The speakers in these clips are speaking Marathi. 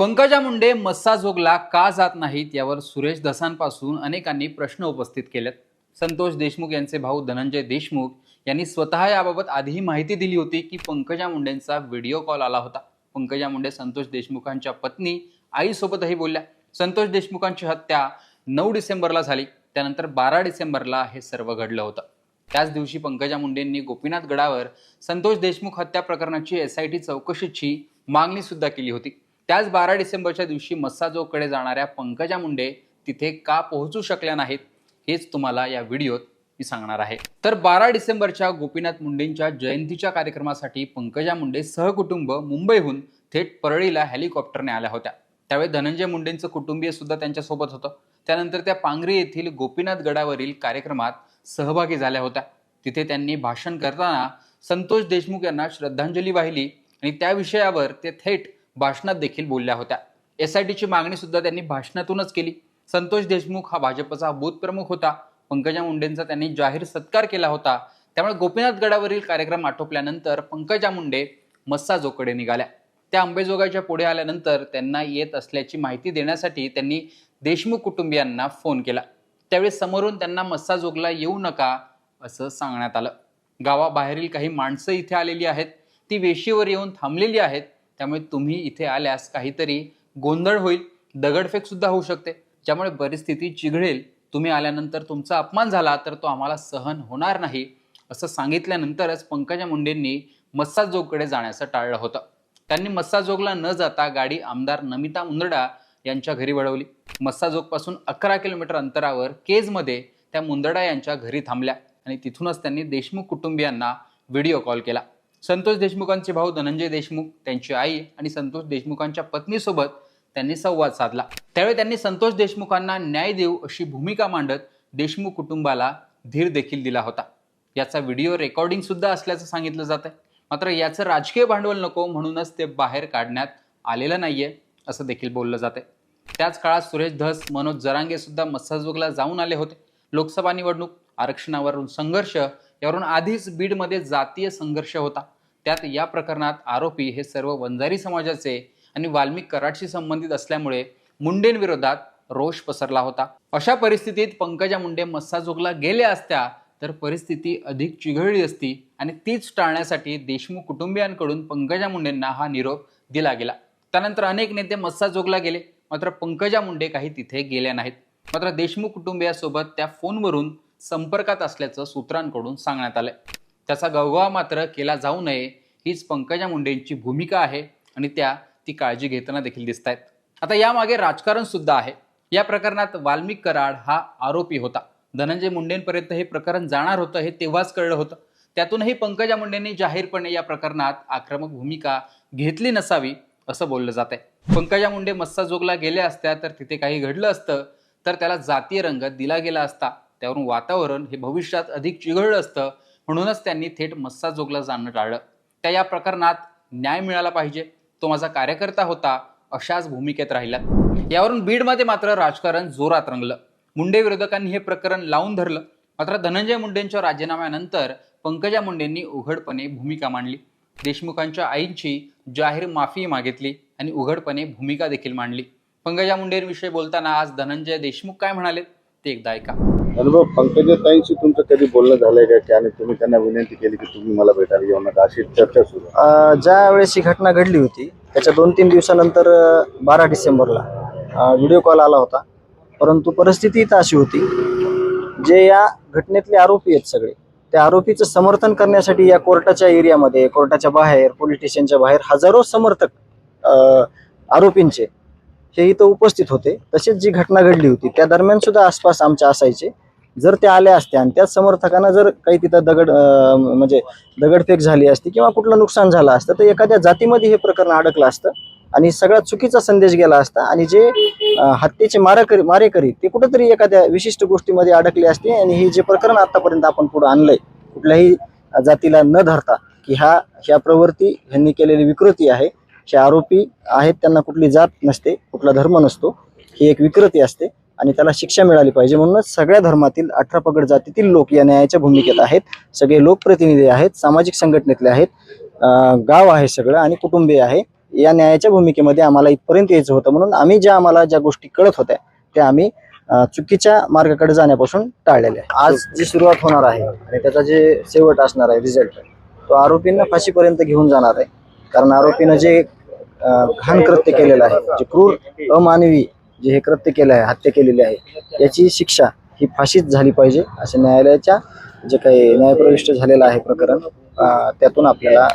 पंकजा मुंडे मस्साजोगला का जात नाहीत यावर सुरेश धसांपासून अनेकांनी प्रश्न उपस्थित केलेत. संतोष देशमुख यांचे भाऊ धनंजय देशमुख यांनी स्वतः याबाबत आधीही माहिती दिली होती की पंकजा मुंडेंचा व्हिडिओ कॉल आला होता. पंकजा मुंडे संतोष देशमुखांच्या पत्नी आईसोबतही बोलल्या. संतोष देशमुखांची हत्या नऊ डिसेंबरला झाली. त्यानंतर बारा डिसेंबरला हे सर्व घडलं होतं. त्याच दिवशी पंकजा मुंडेंनी गोपीनाथ गडावर संतोष देशमुख हत्या प्रकरणाची एस आय टी चौकशीची मागणी सुद्धा केली होती. त्याच बारा डिसेंबरच्या दिवशी मस्साजोगकडे जाणाऱ्या पंकजा मुंडे तिथे का पोहोचू शकल्या नाहीत हेच तुम्हाला या व्हिडिओत मी सांगणार आहे. तर बारा डिसेंबरच्या गोपीनाथ मुंडेंच्या जयंतीच्या कार्यक्रमासाठी पंकजा मुंडे सहकुटुंब मुंबईहून थेट परळीला हेलिकॉप्टरने आल्या होत्या. त्यावेळी धनंजय मुंडेंचं कुटुंबीय सुद्धा त्यांच्यासोबत होतं. त्यानंतर त्या पांगरी येथील गोपीनाथ गडावरील कार्यक्रमात सहभागी झाल्या होत्या. तिथे त्यांनी भाषण करताना संतोष देशमुख यांना श्रद्धांजली वाहिली आणि त्या विषयावर ते थेट भाषणात देखील बोलल्या होत्या. एस आय टीची मागणी सुद्धा त्यांनी भाषणातूनच केली. संतोष देशमुख हा भाजपचा बूथ प्रमुख होता. पंकजा मुंडेंचा त्यांनी जाहीर सत्कार केला होता. त्यामुळे गोपीनाथ गडावरील कार्यक्रम आटोपल्यानंतर पंकजा मुंडे मस्साजोकडे निघाल्या. त्या अंबेजोगाईच्या पुढे आल्यानंतर त्यांना येत असल्याची माहिती देण्यासाठी त्यांनी देशमुख कुटुंबियांना फोन केला. त्यावेळी समोरून त्यांना मस्साजोगला येऊ नका असं सांगण्यात आलं. गावाबाहेरील काही माणसं इथे आलेली आहेत. ती वेशीवर येऊन थांबलेली आहेत. त्यामुळे तुम्ही इथे आल्यास काहीतरी गोंधळ होईल दगडफेक सुद्धा होऊ शकते. ज्यामुळे परिस्थिती चिघळेल. तुम्ही आल्यानंतर तुमचा अपमान झाला तर तो आम्हाला सहन होणार नाही असं सांगितल्यानंतरच पंकजा मुंडेंनी मस्साजोगकडे जाण्याचं टाळलं होतं. त्यांनी मस्साजोगला न जाता गाडी आमदार नमिता मुंदडा यांच्या घरी वळवली. मस्साजोगपासून अकरा किलोमीटर अंतरावर केजमध्ये त्या मुंदडा यांच्या घरी थांबल्या आणि तिथूनच त्यांनी देशमुख कुटुंबियांना व्हिडिओ कॉल केला. संतोष देशमुखांचे भाऊ धनंजय देशमुख त्यांची आई आणि संतोष देशमुखांच्या पत्नीसोबत त्यांनी संवाद साधला. त्यावेळी त्यांनी संतोष देशमुखांना न्याय देऊ अशी भूमिका मांडत देशमुख कुटुंबाला धीर देखील दिला होता. याचा व्हिडिओ रेकॉर्डिंग सुद्धा असल्याचं सांगितलं जात आहे मात्र याचं राजकीय भांडवल नको म्हणूनच ते बाहेर काढण्यात आलेलं नाहीये असं देखील बोललं जाते त्याच काळात सुरेश धस मनोज जरांगे सुद्धा मत्साजोगला जाऊन आले होते. लोकसभा निवडणूक आरक्षणावरून संघर्ष यावरून आधीच बीडमध्ये जातीय संघर्ष होता. त्यात या प्रकरणात आरोपी हे सर्व वंजारी समाजाचे आणि वाल्मिक कराडशी संबंधित असल्यामुळे मुंडेंविरोधात रोष पसरला होता. अशा परिस्थितीत पंकजा मुंडे मस्साजोगला गेल्या असत्या तर परिस्थिती अधिक चिघळली असती आणि तीच टाळण्यासाठी देशमुख कुटुंबियांकडून पंकजा मुंडेंना हा निरोप दिला गेला. त्यानंतर अनेक नेते मस्साजोगला गेले मात्र पंकजा मुंडे काही तिथे गेल्या नाहीत. मात्र देशमुख कुटुंबियासोबत त्या फोनवरून संपर्कात असल्याचं सूत्रांकडून सांगण्यात आलंय. त्याचा गवगवा मात्र केला जाऊ नये हीच पंकजा मुंडेंची भूमिका आहे आणि त्या ती काळजी घेताना देखील दिसत आहेत आता यामागे राजकारण सुद्धा आहे. या प्रकरणात वाल्मिक कराड हा आरोपी होता. धनंजय मुंडेंपर्यंत हे प्रकरण जाणार होतं हे तेव्हाच कळलं होतं. त्यातूनही पंकजा मुंडेंनी जाहीरपणे या प्रकरणात आक्रमक भूमिका घेतली नसावी असं बोललं जात आहे पंकजा मुंडे मस्साजोगला गेल्या असत्या तर तिथे काही घडलं असतं तर त्याला जातीय रंग दिला गेला असता. त्यावरून वातावरण हे भविष्यात अधिक चिघळलं असतं. म्हणूनच त्यांनी थेट मस्साजोगला जाणं टाळलं. त्या या प्रकरणात न्याय मिळाला पाहिजे. तो माझा कार्यकर्ता होता अशाच भूमिकेत राहिला. यावरून बीडमध्ये मात्र राजकारण जोरात रंगलं. मुंडे विरोधकांनी हे प्रकरण लावून धरलं. मात्र धनंजय मुंडेंच्या राजीनाम्यानंतर पंकजा मुंडेंनी उघडपणे भूमिका मांडली. देशमुखांच्या आईंची जाहीर माफी मागितली आणि उघडपणे भूमिका देखील मांडली. पंकजा मुंडेंविषयी बोलताना आज धनंजय देशमुख काय म्हणाले? ते एकदा ऐका. अनुभव पंकजाताईंशी तुमचं कधी बोलणं झालंय का? की आणि तुम्ही त्यांना विनंती केली की तुम्ही मला भेटायला येऊ नका अशी चर्चा सुरू आहे. अ, ज्या वेळेस ही घटना घडली होती त्याच्या दोन तीन दिवसानंतर बारा डिसेंबरला अ, व्हिडिओ कॉल आला होता. परंतु परिस्थिती इथं अशी होती जे या घटनेतले आरोपी आहेत सगळे त्या आरोपीचं समर्थन करण्यासाठी या कोर्टाच्या एरियामध्ये कोर्टाच्या बाहेर पोलीस स्टेशनच्या बाहेर हजारो समर्थक अ, आरोपींचे हे इथं उपस्थित होते. तसेच जी घटना घडली होती त्या दरम्यान सुद्धा आसपास आमच्या असायचे. जर ते आल्या असत्या आणि त्याच समर्थकांना जर काही तिथं दगड म्हणजे दगडफेक झाली असती किंवा कुठलं नुकसान झालं असतं तर एखाद्या जातीमध्ये हे प्रकरण अडकलं असतं आणि सगळ्यात चुकीचा संदेश गेला असता आणि जे हत्येचे मारेकरी मारेकरी ते कुठेतरी एखाद्या विशिष्ट गोष्टीमध्ये अडकले असते आणि हे जे प्रकरण आतापर्यंत आपण पुढे आणलंय कुठल्याही जातीला न धरता की ह्या ह्या प्रवृत्ती ह्यांनी केलेली विकृती आहे हे आरोपी आहेत त्यांना कुठली जात नसते कुठला धर्म नसतो ही एक विकृती असते. आणि त्याला शिक्षा मिळाली पाहिजे म्हणूनच सगळ्या धर्मातील अठरा पगड जातीतील लोक या न्यायाच्या भूमिकेत आहेत. सगळे लोकप्रतिनिधी आहेत सामाजिक संघटनेतले आहेत गाव आहे सगळं आणि कुटुंबीय आहे. या न्यायाच्या भूमिकेमध्ये आम्हाला इथपर्यंत यायचं होतं म्हणून आम्ही ज्या आम्हाला ज्या गोष्टी कळत होत्या त्या आम्ही चुकीच्या मार्गाकडे जाण्यापासून टाळलेल्या आहे आज जी सुरुवात होणार आहे आणि त्याचा जे शेवट असणार आहे रिझल्ट तो आरोपींना फाशीपर्यंत घेऊन जाणार आहे. कारण आरोपीनं जे घाण कृत्य केलेलं आहे जे क्रूर अमानवी जे हे कृत्य केलं आहे हत्या केलेली आहे याची शिक्षा ही फाशीच झाली पाहिजे असे न्यायालयाच्या जे काही न्यायप्रविष्ट झालेलं आहे प्रकरण त्यातून आपल्याला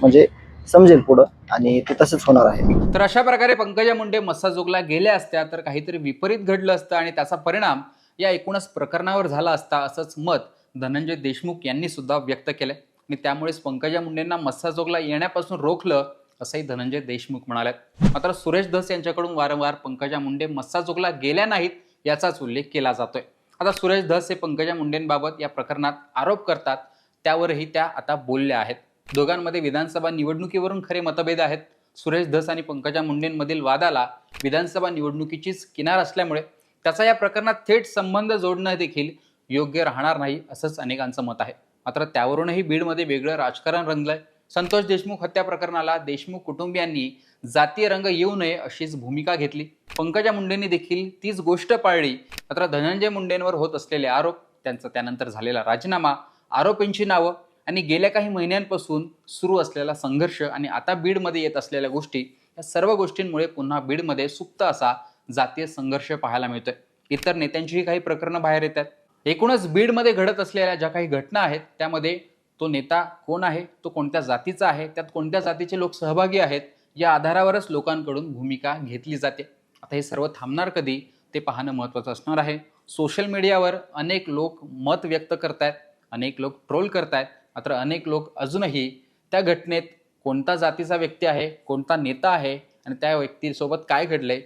म्हणजे समजेल पुढं आणि ते तसंच होणार आहे. तर अशा प्रकारे पंकजा मुंडे मस्साजोगला गेल्या असत्या तर काहीतरी विपरीत घडलं असतं आणि त्याचा परिणाम या एकूणच प्रकरणावर झाला असता असंच मत धनंजय देशमुख यांनी सुद्धा व्यक्त केलंय. आणि त्यामुळेच पंकजा मुंडेंना मस्साजोगला येण्यापासून रोखलं असंही धनंजय देशमुख म्हणाले मात्र सुरेश धस यांच्याकडून वारंवार पंकजा मुंडे मस्साजोगला गेल्या नाहीत याचाच उल्लेख केला जातोय. आता सुरेश धस हे पंकजा मुंडेंबाबत या प्रकरणात आरोप करतात त्यावरही त्या आता बोलल्या आहेत. दोघांमध्ये विधानसभा निवडणुकीवरून खरे मतभेद आहेत. सुरेश धस आणि पंकजा मुंडेंमधील वादाला विधानसभा निवडणुकीचीच किनार असल्यामुळे त्याचा या प्रकरणात थेट संबंध जोडणं देखील योग्य राहणार नाही असंच अनेकांचं मत आहे. मात्र त्यावरूनही बीडमध्ये वेगळं राजकारण रंगलंय. संतोष देशमुख हत्या प्रकरणाला देशमुख कुटुंबियांनी जातीय रंग येऊ नये अशीच भूमिका घेतली. पंकजा मुंडेंनी देखील तीच गोष्ट पाळली. मात्र धनंजय मुंडेंवर होत असलेले आरोप त्यांचा त्यानंतर झालेला राजीनामा आरोपींची नावं आणि गेल्या काही महिन्यांपासून सुरू असलेला संघर्ष आणि आता बीडमध्ये येत असलेल्या गोष्टी या सर्व गोष्टींमुळे पुन्हा बीडमध्ये सुप्त असा जातीय संघर्ष पाहायला मिळतोय. इतर नेत्यांचीही काही प्रकरणं बाहेर येत आहेत एकूणच बीडमध्ये घडत असलेल्या ज्या काही घटना आहेत त्यामध्ये तो नेता कोण आहे? तो कोणत्या जातीचा आहे? त्यात कोणत्या जातीचे लोक सहभागी आहेत? या आधारावरच लोकांकडून भूमिका घेतली जाते. आता हे सर्व थांबणार कधी? ते पाहणं महत्त्वाचं असणार आहे. सोशल मीडियावर अनेक लोक मत व्यक्त करतायत अनेक लोक ट्रोल करतायत मात्र अनेक लोक अजूनही त्या घटनेत कोणता जातीचा व्यक्ती आहे कोणता नेता आहे आणि त्या व्यक्तीसोबत काय घडलंय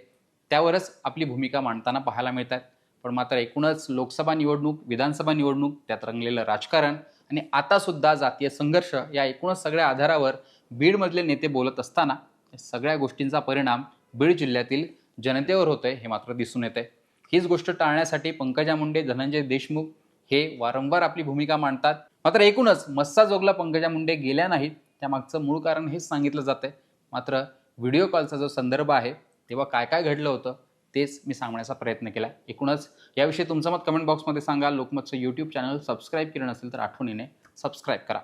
त्यावरच आपली भूमिका मांडताना पाहायला मिळतात. पण मात्र एकूणच लोकसभा निवडणूक विधानसभा निवडणूक त्यात रंगलेलं राजकारण आणि आता सुद्धा जातीय संघर्ष या एकूणच सगळ्या आधारावर बीडमधले नेते बोलत असताना सगळ्या गोष्टींचा परिणाम बीड जिल्ह्यातील जनतेवर होतोय हे मात्र दिसून येते हीच गोष्ट टाळण्यासाठी पंकजा मुंडे धनंजय देशमुख हे वारंवार आपली भूमिका मांडतात. मात्र एकूणच मस्सा जोगला पंकजा मुंडे गेल्या नाहीत. त्यामागचं मूळ कारण हेच सांगितलं जातंय. मात्र व्हिडिओ कॉलचा जो संदर्भ आहे तेव्हा काय काय घडलं होतं? तेच मी सांगण्याचा प्रयत्न केला. एकूणच याविषयी तुमचं मत कमेंट बॉक्समध्ये सांगा. लोकमतचं यूट्यूब चॅनल सबस्क्राईब केलं नसेल तर आठवणीने सबस्क्राईब करा.